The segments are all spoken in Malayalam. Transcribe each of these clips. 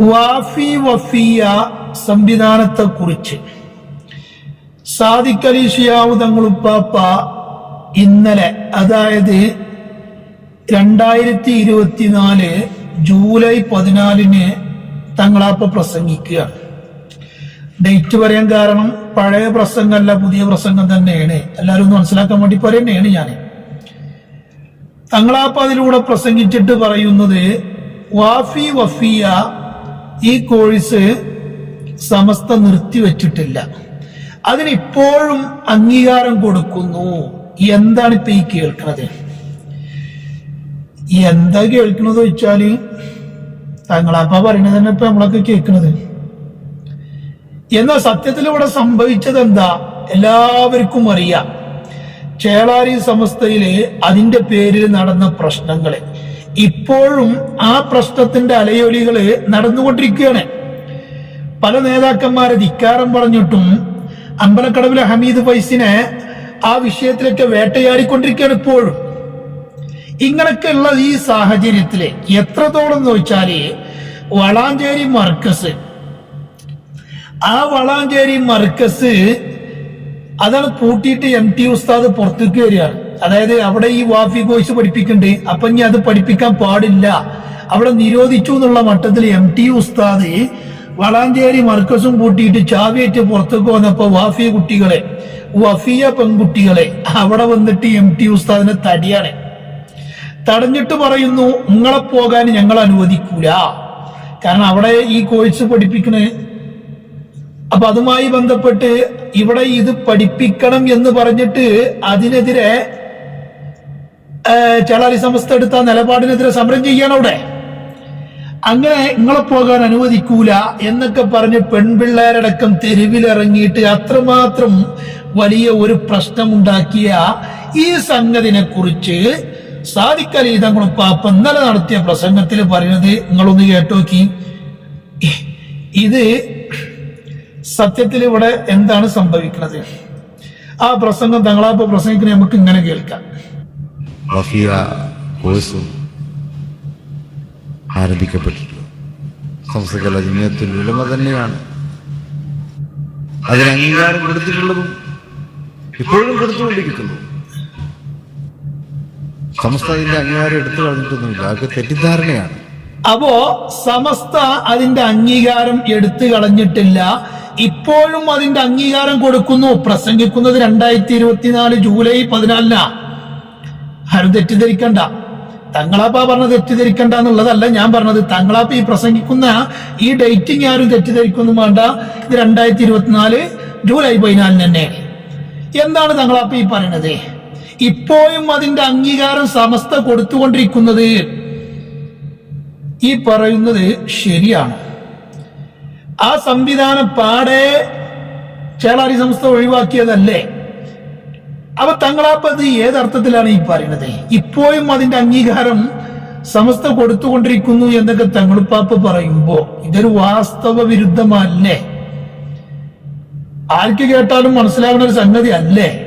വാഫി വഫിയ സംവിധാനത്തെ കുറിച്ച് സാദിഖലി ഷിയാവു തങ്ങളുപ്പാപ്പ ഇന്നലെ അതായത് രണ്ടായിരത്തി ഇരുപത്തിനാല് ജൂലൈ പതിനാലിന് തങ്ങളാപ്പ പ്രസംഗിക്കുക ഡേറ്റ് പറയാൻ കാരണം പഴയ പ്രസംഗമല്ല പുതിയ പ്രസംഗം തന്നെയാണ്. എല്ലാവരും ഒന്ന് മനസ്സിലാക്കാൻ വേണ്ടി പറയുന്നതാണ് ഞാൻ തങ്ങളാപ്പ അതിലൂടെ പ്രസംഗിച്ചിട്ട് പറയുന്നത് വാഫി വഫിയ ഈ കോഴ്സ് സമസ്ത നിർത്തിവെച്ചിട്ടില്ല അതിനിപ്പോഴും അംഗീകാരം കൊടുക്കുന്നു. എന്താണ് ഇപ്പൊ ഈ കേൾക്കുന്നത് എന്താ കേൾക്കുന്നത് വെച്ചാൽ തങ്ങളപ്പ പറയണത് തന്നെ ഇപ്പൊ നമ്മളൊക്കെ കേൾക്കുന്നത് എന്നാ സത്യത്തിൽ ഇവിടെ സംഭവിച്ചത് എന്താ? എല്ലാവർക്കും അറിയാം. ചേളാരി സമസ്തയിലെ അതിന്റെ പേരിൽ നടന്ന പ്രശ്നങ്ങൾ. ഇപ്പോഴും ആ പ്രശ്നത്തിന്റെ അലയൊലികൾ നടന്നുകൊണ്ടിരിക്കുകയാണ്. പല നേതാക്കന്മാരെ ധിക്കാരം പറഞ്ഞിട്ടും അമ്പലക്കടവിലെ ഹമീദ് ഫൈസിനെ ആ വിഷയത്തിലൊക്കെ വേട്ടയാടിക്കൊണ്ടിരിക്കുകയാണ് ഇപ്പോഴും. ഇങ്ങനൊക്കെയുള്ള ഈ സാഹചര്യത്തിൽ എത്രത്തോളം വെച്ചാൽ വളാഞ്ചേരി മർക്കസ്. ആ വളാഞ്ചേരി മർക്കസ് അതാണ് പൂട്ടിയിട്ട് എം ടി ഉസ്താദ് പുറത്തേക്ക് വരികയാണ്. അതായത് അവിടെ ഈ വാഫി കോഴ്സ് പഠിപ്പിക്കണ്ടേ അപ്പൊ ഇനി അത് പഠിപ്പിക്കാൻ പാടില്ല. അവിടെ നിരോധിച്ചു എന്നുള്ള മട്ടത്തിൽ എം ടി ഉസ്താദ് വളാഞ്ചേരി മർക്കസും കൂട്ടിയിട്ട് ചാവിയേറ്റ് പുറത്തേക്ക് വന്നപ്പോ വാഫി കുട്ടികളെ വഫിയ പെൺകുട്ടികളെ അവിടെ വന്നിട്ട് എം ടി ഉസ്താദിനെ തടിയാണ്. തടഞ്ഞിട്ട് പറയുന്നു നിങ്ങളെ പോകാൻ ഞങ്ങൾ അനുവദിക്കൂല. കാരണം അവിടെ ഈ കോഴ്സ് പഠിപ്പിക്കണേ. അപ്പൊ അതുമായി ബന്ധപ്പെട്ട് ഇവിടെ ഇത് പഠിപ്പിക്കണം എന്ന് പറഞ്ഞിട്ട് അതിനെതിരെ ചേളാരി സമസ്ത എടുത്ത നിലപാടിനെതിരെ സമരം ചെയ്യണം അവിടെ. അങ്ങനെ നിങ്ങളെ പോകാൻ അനുവദിക്കൂല എന്നൊക്കെ പറഞ്ഞ് പെൺപിള്ളേരടക്കം തെരുവിലിറങ്ങിയിട്ട് അത്രമാത്രം വലിയ ഒരു പ്രശ്നമുണ്ടാക്കിയ ഈ സംഗതിനെ കുറിച്ച് സാദിക്കലി തങ്ങളുപ്പാപ്പ ഇന്നലെ നടത്തിയ പ്രസംഗത്തിൽ പറയുന്നത് നിങ്ങളൊന്ന് കേട്ടോക്കി. ഇത് സത്യത്തിൽ ഇവിടെ എന്താണ് സംഭവിക്കുന്നത്? ആ പ്രസംഗം തങ്ങളാപ്പ പ്രസംഗിക്കുന്ന നമുക്ക് ഇങ്ങനെ കേൾക്കാം. വഫിയ കോഴ്സും ആരംഭിക്കപ്പെട്ടിട്ടുള്ളത് സംസ്കൃത ജമിയത്തുൽ ഉലമ തന്നെയാണ്. അതിന് അംഗീകാരം കൊടുത്തിട്ടുള്ളതും ഇപ്പോഴും കൊടുത്തുകൊണ്ടിരിക്കുന്നു. സമസ്ത അതിന്റെ അംഗീകാരം എടുത്തു കളഞ്ഞിട്ടൊന്നുമില്ല. അതൊക്കെ തെറ്റിദ്ധാരണയാണ്. അപ്പോ സമസ്ത അതിന്റെ അംഗീകാരം എടുത്തു കളഞ്ഞിട്ടില്ല. ഇപ്പോഴും അതിന്റെ അംഗീകാരം കൊടുക്കുന്നു. പ്രസംഗിക്കുന്നത് രണ്ടായിരത്തി ഇരുപത്തിനാല് ജൂലൈ പതിനാലിനാ. ആരും തെറ്റിദ്ധരിക്കണ്ട. തങ്ങളാപ്പ പറഞ്ഞത് തെറ്റിദ്ധരിക്കണ്ട എന്നുള്ളതല്ല ഞാൻ പറഞ്ഞത്. തങ്ങളാപ്പ ഈ പ്രസംഗിക്കുന്ന ഈ ഡേറ്റിംഗ് ആരും തെറ്റിദ്ധരിക്കൊന്നും വേണ്ട. ഇത് രണ്ടായിരത്തി ഇരുപത്തിനാല് ജൂലൈ പതിനാലിന് തന്നെ. എന്താണ് തങ്ങളാപ്പ ഈ പറയണത്? ഇപ്പോഴും അതിന്റെ അംഗീകാരം സമസ്ത കൊടുത്തുകൊണ്ടിരിക്കുന്നത് ഈ പറയുന്നത് ശരിയാണ്. ആ സംവിധാനം പാടെ ചേളാരി സംസ്ഥ ഒഴിവാക്കിയതല്ലേ? അപ്പൊ തങ്ങളാപ്പത് ഏതർത്ഥത്തിലാണ് ഈ പറയുന്നത്? ഇപ്പോഴും അതിന്റെ അംഗീകാരം സമസ്ത കൊടുത്തുകൊണ്ടിരിക്കുന്നു എന്നൊക്കെ തങ്ങളുപ്പാപ്പ പറയുമ്പോ ഇതൊരു വാസ്തവ വിരുദ്ധമല്ലേ ആർക്ക് കേട്ടാലും മനസ്സിലാകുന്ന ഒരു സംഗതി അല്ലേ?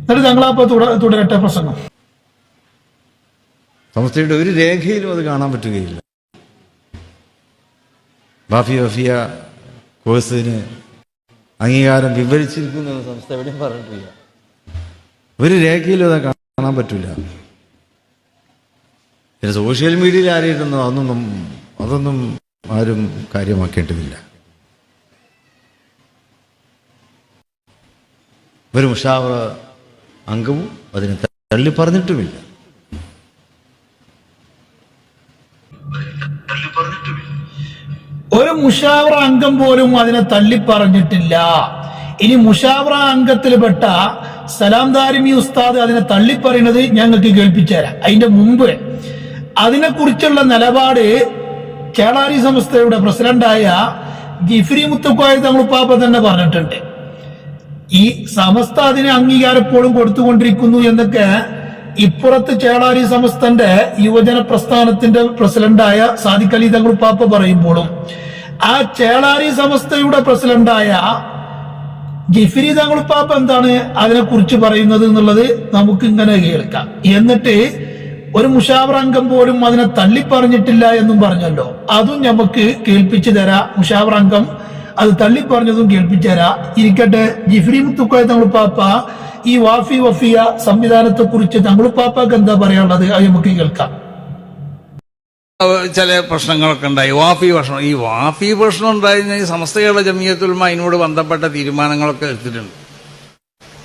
എന്നിട്ട് തങ്ങളാപ്പ തുട- തുടരട്ടെ പ്രസംഗം. സമസ്തയുടെ ഒരു രേഖയിലും അത് കാണാൻ പറ്റുകയില്ല. ബാഫി വഫിയ കോഴ്സിന് അംഗീകാരം വിവരിച്ചിരിക്കുന്നു സംസ്ഥ എവിടെയും പറഞ്ഞിട്ടില്ല. ഒരു രേഖയിലും അത് കാണാൻ പറ്റില്ല പിന്നെ സോഷ്യൽ മീഡിയയിൽ ആരെയിടുന്നു അതൊന്നും അതൊന്നും ആരും കാര്യമാക്കേണ്ടതില്ല. ഒരു മുഷാവറ അംഗവും അതിനെ തള്ളി പറഞ്ഞിട്ടുമില്ല. ഒരു മുഷാവറ അംഗം പോലും അതിനെ തള്ളി പറഞ്ഞിട്ടില്ല. ഇനി മുഷാവറ അംഗത്തിൽപ്പെട്ട സലാം ദാരിമി ഉസ്താദ് അതിനെ തള്ളി പറയുന്നത് ഞങ്ങൾക്ക് കേൾപ്പിച്ചുതരാം. അതിന്റെ മുമ്പ് അതിനെക്കുറിച്ചുള്ള നിലപാട് കേളാരി സംസ്ഥയുടെ പ്രസിഡന്റായ ഗിഫ്രി മുത്തുക്കോയ തങ്ങളുപ്പാപ്പ തന്നെ പറഞ്ഞിട്ടുണ്ട്. ഈ സമസ്ത അതിനെ അംഗീകാരപ്പോഴും കൊടുത്തുകൊണ്ടിരിക്കുന്നു എന്നൊക്കെ ഇപ്പുറത്ത് ചേളാരി സമസ്തന്റെ യുവജന പ്രസ്ഥാനത്തിന്റെ പ്രസിഡന്റായ സാദിഖ് അലി തങ്ങൾ പാപ്പ പറയുമ്പോഴും ആ ചേളാരി സമസ്തയുടെ പ്രസിഡന്റായ ജിഫിരി തങ്ങൾ പാപ്പ എന്താണ്? അതിനെ കുറിച്ച് പറയുന്നത് എന്നുള്ളത് നമുക്ക് ഇങ്ങനെ കേൾക്കാം. എന്നിട്ട് ഒരു മുഷാവർ അംഗം പോലും അതിനെ തള്ളി പറഞ്ഞിട്ടില്ല എന്നും പറഞ്ഞല്ലോ. അതും നമുക്ക് കേൾപ്പിച്ചു തരാ. മുഷാവർ അംഗം അത് തള്ളിപ്പറഞ്ഞതും കേൾപ്പിച്ചു തരാ. ഇരിക്കട്ടെ ജിഫ്രി മുത്തുക്കോയ തങ്ങളുപ്പാപ്പ ഈ വാഫി വഫിയ സംവിധാനത്തെ കുറിച്ച് തങ്ങളുപ്പാപ്പാക്ക് എന്താ പറയാനുള്ളത്? അത് നമുക്ക് കേൾക്കാം. ചില പ്രശ്നങ്ങളൊക്കെ ഉണ്ടായി. വാഫി പ്രശ്നം. ഈ വാഫി പ്രശ്നം ഉണ്ടായിരുന്ന ഈ കേരള ജമിയത്തുൽമ അതിനോട് ബന്ധപ്പെട്ട തീരുമാനങ്ങളൊക്കെ എടുത്തിട്ടുണ്ട്.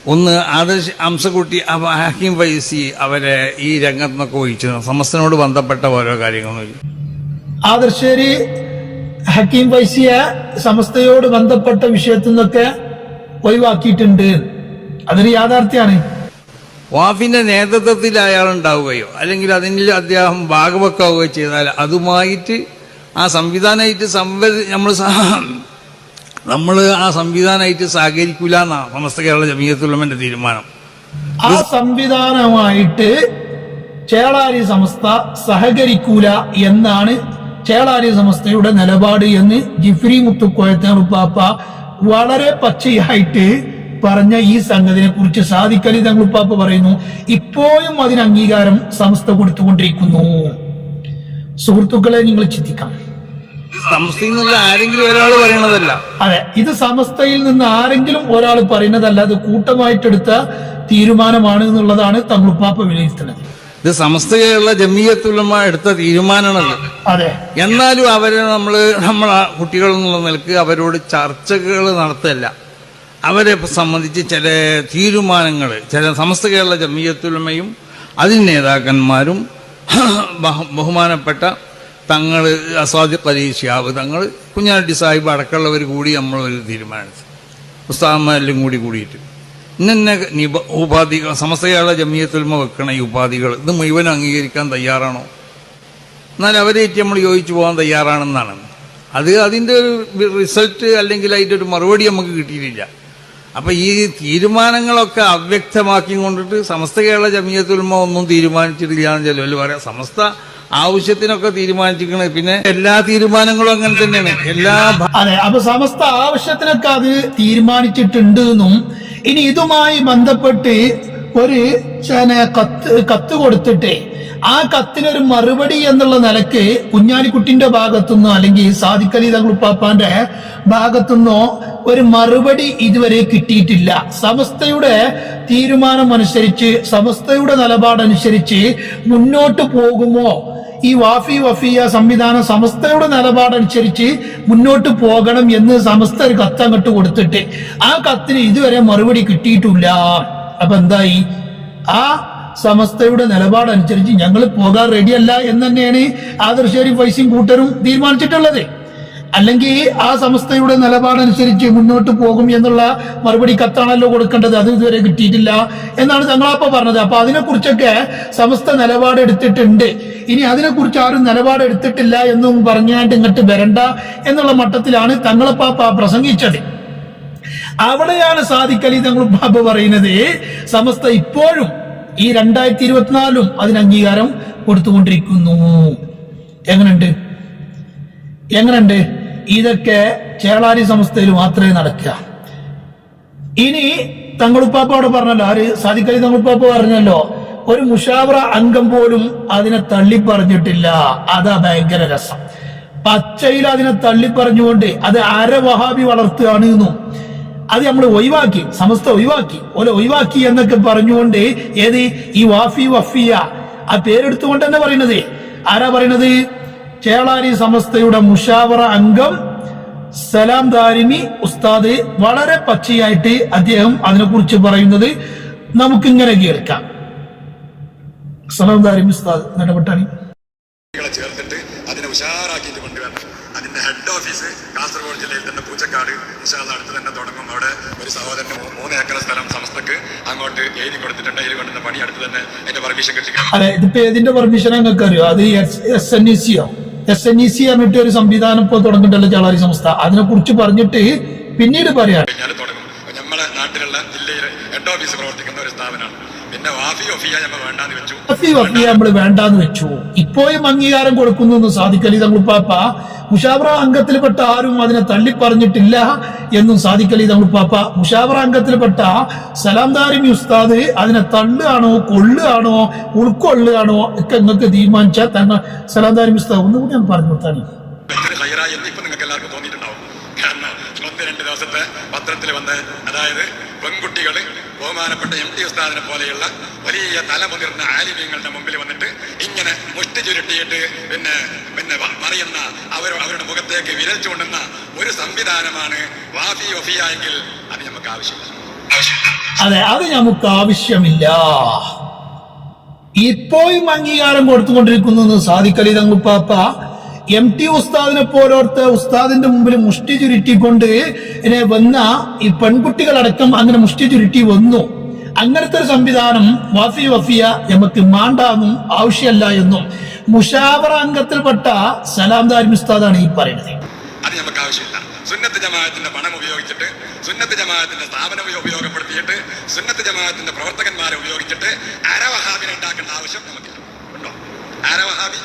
ഒന്ന് ആദർശ് അംസക്കുട്ടി ഹാക്കിം വൈസി അവരെ ഈ രംഗത്ത് നിന്നൊക്കെ ഒഴിച്ചു സമസ്തനോട് ബന്ധപ്പെട്ട ഓരോ കാര്യങ്ങളും ആദർശേരി ഹക്കീം വൈസിയ സമസ്തയോട് ബന്ധപ്പെട്ട വിഷയത്തിൽ നിന്നൊക്കെ ഒഴിവാക്കിയിട്ടുണ്ട്. അതൊരു യാഥാർത്ഥ്യമാണ് വാഫിന്റെ നേതൃത്വത്തിൽ അയാൾ ഉണ്ടാവുകയോ അല്ലെങ്കിൽ അതിനിൽ അദ്ദേഹം ഭാഗവെക്കുകയോ ചെയ്താൽ അതുമായിട്ട് ആ സംവിധാനമായിട്ട് സംവ നമ്മൾ നമ്മൾ ആ സംവിധാനമായിട്ട് സഹകരിക്കൂല എന്നാണ് സമസ്ത കേരള ജമീയത്തുള്ളമന്റെ തീരുമാനം. ആ സംവിധാനമായിട്ട് ചേളാരി സംസ്ഥ സഹകരിക്കൂല എന്നാണ് ചേളാരി സംസ്ഥയുടെ നിലപാട് എന്ന് ജിഫ്രി മുത്തുക്കോയത്തറുപ്പാപ്പ വളരെ പച്ചയായിട്ട് പറഞ്ഞ ഈ സംഗതിനെ കുറിച്ച് സാധിക്കലി തങ്ങളുപ്പാപ്പ പറയുന്നു. ഇപ്പോഴും അതിന് അംഗീകാരം സംസ്ഥ കൊടുത്തുകൊണ്ടിരിക്കുന്നു. സുഹൃത്തുക്കളെ നിങ്ങൾ ചിന്തിക്കാം ആരെങ്കിലും ഒരാൾ അതെ ഇത് സമസ്തയിൽ നിന്ന് ആരെങ്കിലും ഒരാൾ പറയുന്നതല്ല. അത് കൂട്ടമായിട്ടെടുത്ത തീരുമാനമാണ് എന്നുള്ളതാണ് തങ്ങളുപ്പാപ്പ വിലയിരുത്തുന്നത്. ഇത് സമസ്തയുള്ള ജമീയത്തുള്ള എടുത്ത തീരുമാനമാണല്ലോ അതെ. എന്നാലും അവരെ നമ്മൾ നമ്മളെ കുട്ടികൾ എന്നുള്ള നിലയ്ക്ക് അവരോട് ചർച്ചകൾ നടത്തല്ല. അവരെ സംബന്ധിച്ച് ചില തീരുമാനങ്ങൾ ചില സമസ്ത കേരള ജമീയത്തുലമയും അതിന് നേതാക്കന്മാരും ബഹുമാനപ്പെട്ട തങ്ങൾ അസാദിഖ് അലി ഷിയാബ് തങ്ങൾ കുഞ്ഞാട്ടി സാഹിബ് അടക്കമുള്ളവർ കൂടി നമ്മൾ ഒരു തീരുമാനിച്ചു ഉസ്താദന്മാരെല്ലാം കൂടി കൂടിയിട്ട്. ഇന്നെ നിബ ഉപാധികൾ സമസ്ത കേരള ജമീയത്തുലമ വെക്കണ ഈ ഉപാധികൾ ഇത് മുഴുവൻ അംഗീകരിക്കാൻ തയ്യാറാണോ? എന്നാൽ അവരേറ്റ് നമ്മൾ യോജിച്ചു പോകാൻ തയ്യാറാണെന്നാണ്. അത് അതിന്റെ ഒരു റിസൾട്ട് അല്ലെങ്കിൽ അതിന്റെ ഒരു മറുപടി നമുക്ക് കിട്ടിയിട്ടില്ല. അപ്പം ഈ തീരുമാനങ്ങളൊക്കെ അവ്യക്തമാക്കി കൊണ്ടിട്ട് സമസ്ത കേരള ജമീയത്തുൽമ ഒന്നും തീരുമാനിച്ചിട്ടില്ല എന്ന് ചിലവർ പറയാം സമസ്ത ആവശ്യത്തിനൊക്കെ തീരുമാനിച്ചിരിക്കണത് പിന്നെ എല്ലാ തീരുമാനങ്ങളും അങ്ങനെ തന്നെയാണ്. എല്ലാ അതെ അപ്പൊ സമസ്ത ആവശ്യത്തിനൊക്കെ അത് തീരുമാനിച്ചിട്ടുണ്ട് എന്നും ഇനി ഇതുമായി ബന്ധപ്പെട്ട് ഒരു കത്ത് കത്ത് കൊടുത്തിട്ട് ആ കത്തിനൊരു മറുപടി എന്നുള്ള നിലയ്ക്ക് കുഞ്ഞാലിക്കുട്ടിന്റെ ഭാഗത്തുനിന്നോ അല്ലെങ്കിൽ സാദിഖലി തങ്ങളുപ്പാപ്പാന്റെ ഭാഗത്തുനിന്നോ ഒരു മറുപടി ഇതുവരെ കിട്ടിയിട്ടില്ല. സമസ്തയുടെ തീരുമാനം അനുസരിച്ച് സമസ്തയുടെ നിലപാടനുസരിച്ച് മുന്നോട്ട് പോകുമോ? ഈ വാഫി വഫിയ സംവിധാനം സമസ്തയുടെ നിലപാടനുസരിച്ച് മുന്നോട്ട് പോകണം എന്ന് സമസ്ത ഒരു കത്ത് അങ്ങോട്ട് കൊടുത്തിട്ട്. ആ കത്തിന് ഇതുവരെ മറുപടി കിട്ടിയിട്ടില്ല. അപ്പൊ എന്തായി? ആ സമസ്തയുടെ നിലപാടനുസരിച്ച് ഞങ്ങൾ പോകാൻ റെഡിയല്ല എന്ന് തന്നെയാണ് ആദർശേരി വൈസിയും കൂട്ടരും തീരുമാനിച്ചിട്ടുള്ളത്. അല്ലെങ്കിൽ ആ സംസ്ഥയുടെ നിലപാടനുസരിച്ച് മുന്നോട്ട് പോകും എന്നുള്ള മറുപടി കത്താണല്ലോ കൊടുക്കേണ്ടത്. അത് ഇതുവരെ കിട്ടിയിട്ടില്ല എന്നാണ് തങ്ങളാപ്പ പറഞ്ഞത്. അപ്പൊ അതിനെക്കുറിച്ചൊക്കെ സമസ്ത നിലപാടെടുത്തിട്ടുണ്ട്. ഇനി അതിനെക്കുറിച്ച് ആരും നിലപാടെടുത്തിട്ടില്ല എന്നും പറഞ്ഞാണ്ട് ഇങ്ങോട്ട് വരണ്ട എന്നുള്ള മട്ടത്തിലാണ് തങ്ങളപ്പാപ്പ പ്രസംഗിച്ചത്. അവിടെയാണ് സാധിക്കലി തങ്ങൾ ബാബ പറയുന്നത് സമസ്ത ഇപ്പോഴും ഈ രണ്ടായിരത്തി ഇരുപത്തിനാലും അതിന് അംഗീകാരം കൊടുത്തുകൊണ്ടിരിക്കുന്നു. എങ്ങനെയുണ്ട് എങ്ങനെയുണ്ട് ഇതൊക്കെ ചേളാരി സംസ്ഥയിൽ മാത്രമേ നടക്കുക ഇനി തങ്ങളുപ്പാപ്പോട് പറഞ്ഞല്ലോ ആര് സാദിഖലി തങ്ങളുപ്പാപ്പ പറഞ്ഞല്ലോ ഒരു മുഷാവറ അംഗം പോലും അതിനെ തള്ളി പറഞ്ഞിട്ടില്ല അതാ ഭയങ്കര രസം. പച്ചയിൽ അതിനെ തള്ളി പറഞ്ഞുകൊണ്ട് അത് അര വഹാബി വളർത്തുകയാണ് എന്നും അത് നമ്മൾ ഒഴിവാക്കി സമസ്ത ഒഴിവാക്കി ഓല ഒഴിവാക്കി എന്നൊക്കെ പറഞ്ഞുകൊണ്ട് ഏത്? ഈ വാഫി വഫിയ. ആ പേരെടുത്തുകൊണ്ട് തന്നെ പറയുന്നത് ആരാ പറയുന്നത്? ചേളാരി സമസ്തയുടെ മുഷാവറ അംഗം സലാം ദാരിമി ഉസ്താദ് വളരെ പച്ചയായിട്ട് അദ്ദേഹം അതിനെക്കുറിച്ച് പറയുന്നത് നമുക്കിങ്ങനെ കേൾക്കാം. സലാം ദാരിമി ഉസ്താദ് ഇടപെട്ടാണ് ചേർത്തിട്ട് അതിനെ ഉഷാറാക്കിയിട്ട് കൊണ്ടുവരണം. അതിന്റെ ഹെഡ് ഓഫീസ് കാസർഗോഡ് ജില്ലയിൽ തന്നെ പൂച്ചക്കാട് അടുത്ത് തന്നെ തുടങ്ങും. അവിടെ ഒരു സഹോദരന് മൂന്ന് ഏക്കർ സ്ഥലം സമസ്തക്ക് അങ്ങോട്ട് എഴുതി കൊടുത്തിട്ടുണ്ട്. എഴുതി കൊടുത്ത പണി അടുത്ത് തന്നെ അതിന്റെ പെർമിഷൻ കിട്ടി. അതെ ഇതിപ്പോ ഏതിന്റെ പെർമിഷൻ നിങ്ങൾക്ക് അറിയോ അത് എസ് എൻ ഇ സിയോ എസ് എൻ ഇ സി പറഞ്ഞിട്ട് ഒരു സംവിധാനം ഇപ്പൊ തുടങ്ങിയിട്ടുള്ള ചളാരി സംസ്ഥ. അതിനെ കുറിച്ച് പറഞ്ഞിട്ട് പിന്നീട് പറയാം. നമ്മളെ നാട്ടിലുള്ള ജില്ലയിലെ ഹെഡ് ഓഫീസ് പ്രവർത്തിക്കുന്ന പിന്നെ പിന്നെ വാഫി ഒഫിയ നമ്മൾ വേണ്ടാന്ന് വെച്ചു. വഫി ഒഫിയ നമ്മൾ വേണ്ടാന്ന് വെച്ചു. ഇപ്പോഴും അംഗീകാരം കൊടുക്കുന്നു എന്ന് സാധിക്കലി തങ്ങളുപ്പാപ്പ മുഷാവറ അംഗത്തിൽപ്പെട്ട ആരും അതിനെ തള്ളിപ്പറഞ്ഞിട്ടില്ല എന്നും സാധിക്കലി തങ്ങളുപ്പാപ്പ മുഷാവറ അംഗത്തിൽപ്പെട്ട സലാംദാരി ഉസ്താദ് അതിനെ തള്ളുകയാണോ കൊള്ളുകയാണോ ഉൾക്കൊള്ളുകയാണോ ഒക്കെ നിങ്ങൾക്ക് തീരുമാനിച്ചാൽ തന്നെ സലാംദാരി ഉസ്താദ്. ഒന്നുകൂടി ഞാൻ പറഞ്ഞു കൊടുത്താണ് വെച്ചത് ഹൈറായി എന്ന് ഇപ്പൊ നിങ്ങൾക്ക് എല്ലാവർക്കും തോന്നിയിട്ടുണ്ടാവും കാരണം ഒന്ന് രണ്ട് ദിവസത്തെ പത്രത്തിൽ വന്ന് അതായത് പെൺകുട്ടികൾ ബഹുമാനപ്പെട്ട എം ടി ഉസ്താദിനെ പോലെയുള്ള വലിയ തലമുതിർന്ന ആലിമ്യങ്ങളുടെ മുമ്പിൽ വന്നിട്ട് ഇങ്ങനെ മുഷ്ടി ചുരുട്ടിയിട്ട് പിന്നെ പിന്നെ പറയുന്ന അവർ അവരുടെ മുഖത്തേക്ക് വിരൽ ചൂണ്ടുന്ന ഒരു സംവിധാനമാണ് വാഫി വഫിയ എങ്കിൽ അത് നമുക്ക് ആവശ്യമില്ല. അതെ അത് നമുക്ക് ആവശ്യമില്ല. ഇപ്പോഴും അംഗീകാരം കൊടുത്തുകൊണ്ടിരിക്കുന്നു സാധിക്കലി തങ്ങുപ്പാപ്പ എം ടി ഉസ്താദിനെ പോലോർത്ത് ഉസ്താദിന്റെ മുമ്പിൽ മുഷ്ടി ചുരുട്ടിക്കൊണ്ട് വന്ന ഈ പെൺകുട്ടികളടക്കം അങ്ങനെ മുഷ്ടി ചുരുട്ടി വന്നു. അങ്ങനത്തെ ഒരു സംവിധാനം വഫി വഫിയ നമുക്ക് മാണ്ടാന്നും ആവശ്യമല്ല എന്നും മുഷാവറ അംഗത്തിൽപ്പെട്ട സലാം ഉസ്താദാണ് ഈ പറയുന്നത്. അത് നമുക്ക് ആവശ്യമില്ല. സുന്നത്ത് ജമാഅത്തിന്റെ പണം ഉപയോഗിച്ചിട്ട് സുന്നത്ത് ജമാഅത്തിന്റെ സ്ഥാപനം ഉപയോഗപ്പെടുത്തിയിട്ട് സുന്നത്ത് ജമാഅത്തിന്റെ പ്രവർത്തകന്മാരെ ഉപയോഗിച്ചിട്ട് അരവഹാബിനെ ഉണ്ടാക്കേണ്ട ആവശ്യം നമുക്കില്ല. ഉണ്ടോ? അരവഹാബി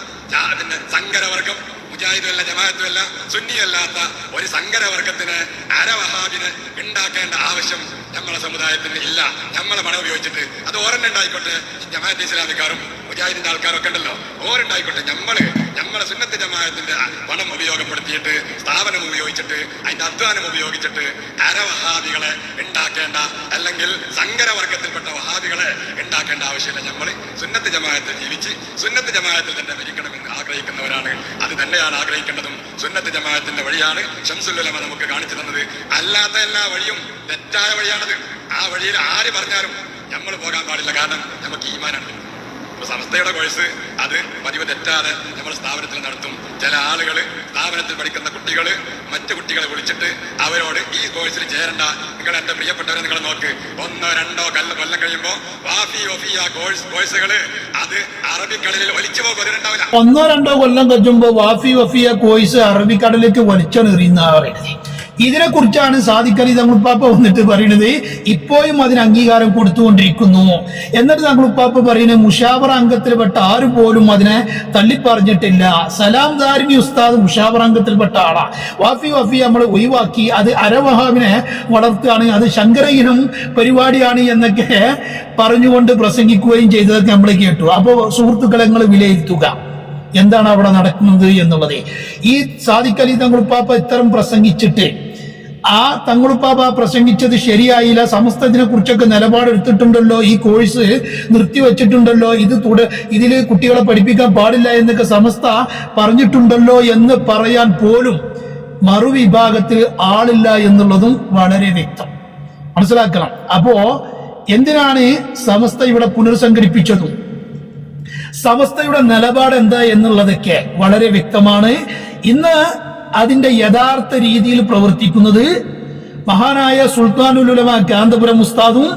അതിന്റെ സങ്കരവർഗം മുജാഹിദുമല്ല ജമാഅത്തുമല്ല സുന്നിയല്ലാത്ത ഒരു സങ്കരവർഗത്തിന് അരവഹാബിന് ഉണ്ടാക്കേണ്ട ആവശ്യം നമ്മളെ സമുദായത്തിന് ഇല്ല. നമ്മളെ പണം ഉപയോഗിച്ചിട്ട്. അത് ഓരോണ്ടായിക്കോട്ടെ ജമാഅത്ത് ഇസ്ലാമിക്കാരും മുജാഹിദിന്റെ ആൾക്കാരും ഒക്കെ ഉണ്ടല്ലോ. ഓരോണ്ടായിക്കോട്ടെ നമ്മൾ നമ്മളെ സുന്നത്ത് ജമാഅത്തിന്റെ പണം ഉപയോഗപ്പെടുത്തിയിട്ട് സ്ഥാപനം ഉപയോഗിച്ചിട്ട് അതിന്റെ അധ്വാനം ഉപയോഗിച്ചിട്ട് അരവഹാബികളെ ഉണ്ടാക്കേണ്ട അല്ലെങ്കിൽ സങ്കരവർഗത്തിൽപ്പെട്ട വഹാബികളെ ഉണ്ടാക്കേണ്ട ആവശ്യമില്ല. നമ്മൾ സുന്നത്ത് ജമാഅത്തിൽ ജീവിച്ച് സുന്നത്ത് ജമാഅത്തിൽ തന്നെ മരിക്കണമെന്ന് ആഗ്രഹിക്കുന്നവരാണ് അത് തന്നെയാണ് ആഗ്രഹിക്കേണ്ടതും സുന്നത്ത് ജമാഅത്തിന്റെ വഴിയാണ് ഷംസുല്ലമ നമുക്ക് കാണിച്ചു തന്നത്. അല്ലാത്ത എല്ലാ വഴിയും തെറ്റായ വഴിയാണത്. ആ വഴിയിൽ ആര് പറഞ്ഞാലും നമ്മൾ പോകാൻ പാടില്ല. കാരണം നമുക്ക് ഈമാനാണ്. സംസ്ഥയുടെ കോഴ്സ് അത് പതിവ് തെറ്റാതെ നമ്മൾ സ്ഥാപനത്തിൽ നടത്തും. ചില ആളുകൾ സ്ഥാപനത്തിൽ പഠിക്കുന്ന കുട്ടികൾ മറ്റു കുട്ടികളെ വിളിച്ചിട്ട് അവരോട് ഈ കോഴ്സിൽ ചേരണ്ട. നിങ്ങൾ എന്റെ പ്രിയപ്പെട്ടവരെ നിങ്ങൾ നോക്ക്. ഒന്നോ രണ്ടോ കല്ല കൊല്ലം കഴിയുമ്പോൾ വാഫി ഒഫിയ കോഴ്സ് കോഴ്സുകൾ അത് അറബിക്കടലിൽ ഒലിച്ചു പോകുന്നുണ്ടാവില്ല ഒന്നോ രണ്ടോ കൊല്ലം കഴിയുമ്പോ വാഫി വഫിയ കോഴ്സ് അറബിക്കടലിലേക്ക് വലിച്ചെറിയുന്ന പറയുന്നത് ഇതിനെ കുറിച്ചാണ് സാദിഖലി തങ്ങളുപ്പാപ്പ വന്നിട്ട് പറയുന്നത്. ഇപ്പോഴും അതിന് അംഗീകാരം കൊടുത്തുകൊണ്ടിരിക്കുന്നു. എന്നിട്ട് തങ്ങളുപ്പാപ്പ പറയുന്നത് മുഷാബർ അംഗത്തിൽപ്പെട്ട ആരും പോലും അതിനെ തള്ളിപ്പറഞ്ഞിട്ടില്ല. സലാം ദാരിണി ഉസ്താദ് മുഷാബർ അംഗത്തിൽപ്പെട്ട ആളാ. വാഫി വാഫി നമ്മൾ ഒഴിവാക്കി. അത് അരവഹാബിനെ വളർത്തുകയാണ്. അത് ശങ്കരയിനും പരിപാടിയാണ് എന്നൊക്കെ പറഞ്ഞുകൊണ്ട് പ്രസംഗിക്കുകയും ചെയ്തതൊക്കെ നമ്മൾ കേട്ടു. അപ്പോൾ സുഹൃത്തുക്കളെ നിങ്ങൾ വിലയിരുത്തുക. എന്താണ് അവിടെ നടക്കുന്നത് എന്നുള്ളത്. ഈ സാദിഖലി തങ്ങളുപ്പാപ്പ ഇത്തരം പ്രസംഗിച്ചിട്ട് ആ തങ്ങളുപ്പാപ്പ പ്രസംഗിച്ചത് ശരിയായില്ല. സമസ്തത്തിനെ കുറിച്ചൊക്കെ നിലപാടെടുത്തിട്ടുണ്ടല്ലോ. ഈ കോഴ്സ് നിർത്തിവെച്ചിട്ടുണ്ടല്ലോ ഇത് തുട ഇതിൽ കുട്ടികളെ പഠിപ്പിക്കാൻ പാടില്ല എന്നൊക്കെ സമസ്ത പറഞ്ഞിട്ടുണ്ടല്ലോ എന്ന് പറയാൻ പോലും മറുവിഭാഗത്തിൽ ആളില്ല എന്നുള്ളതും വളരെ വ്യക്തം. മനസ്സിലാക്കണം. അപ്പോ എന്തിനാണ് സമസ്ത ഇവിടെ പുനർസംഘടിപ്പിച്ചതും? സമസ്തയുടെ നിലപാട് എന്താ എന്നുള്ളതൊക്കെ വളരെ വ്യക്തമാണ്. ഇന്ന് അതിന്റെ യഥാർത്ഥ രീതിയിൽ പ്രവർത്തിക്കുന്നത് മഹാനായ സുൽത്താനുലുലമ കാന്തപുരം ഉസ്താദും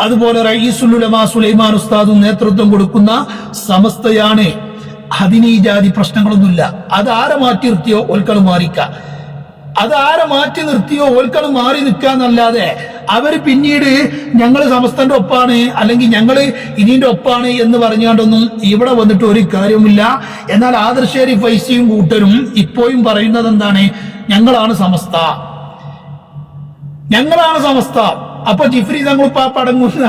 അതുപോലെ റയീസുലുലമ സുലൈമാൻ ഉസ്താദും നേതൃത്വം കൊടുക്കുന്ന സമസ്തയാണ്. അതിന് ജാതി പ്രശ്നങ്ങളൊന്നുമില്ല. അത് ആരെ മാറ്റി നിർത്തിയോ ഓൽക്കൾ മാറിക്ക. അത് ആരെ മാറ്റി നിർത്തിയോ? ഓൽക്കൾ മാറി നിൽക്കാന്നല്ലാതെ അവർ പിന്നീട് ഞങ്ങൾ സമസ്തന്റെ ഒപ്പാണ് അല്ലെങ്കിൽ ഞങ്ങൾ ഇതിന്റെ ഒപ്പാണ് എന്ന് പറഞ്ഞുകൊണ്ടൊന്നും ഇവിടെ വന്നിട്ട് ഒരു കാര്യവുമില്ല. എന്നാൽ ആദർശേരി ഫൈസിയും കൂട്ടരും ഇപ്പോഴും പറയുന്നത് എന്താണ് ഞങ്ങളാണ് സമസ്ത. ഞങ്ങളാണ് സമസ്ത. അപ്പൊ ജിഫ്രി തങ്ങളുപ്പാപ്പ അടങ്ങുന്ന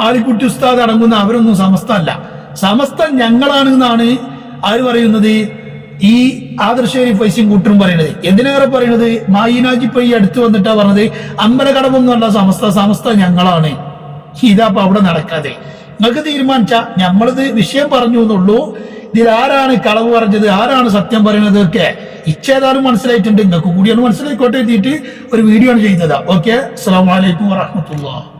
ആലിക്കുട്ടി ഉസ്താദ് അടങ്ങുന്ന അവരൊന്നും സമസ്ത അല്ല സമസ്ത ഞങ്ങളാണ് എന്നാണ് ആര് പറയുന്നത്? ഈ ആദർശേരി പൈസയും കൂട്ടരും പറയുന്നത് എന്തിനേറെ പറയുന്നത് മായിനാജി പൈ അടുത്ത് വന്നിട്ടാ പറഞ്ഞത് അമ്പലകടമൊന്നും അല്ല സമസ്ത സമസ്ത ഞങ്ങളാണ്. ഇതാപ്പ അവിടെ നടക്കാതെ. നിങ്ങൾക്ക് തീരുമാനിച്ച. നമ്മളിത് വിഷയം പറഞ്ഞു എന്നുള്ളൂ. ഇതിൽ ആരാണ് കളവ് പറഞ്ഞത്? ആരാണ് സത്യം പറയുന്നത് ഒക്കെ ഇച്ചേതാലും മനസ്സിലായിട്ടുണ്ട്. നിങ്ങൾക്ക് കൂടിയാണ് മനസ്സിലായിക്കോട്ടെ എത്തിയിട്ട് ഒരു വീഡിയോ ആണ് ചെയ്തതാ. ഓക്കെ? അസ്സാം വലൈക്കും വാഹമത്തുള്ള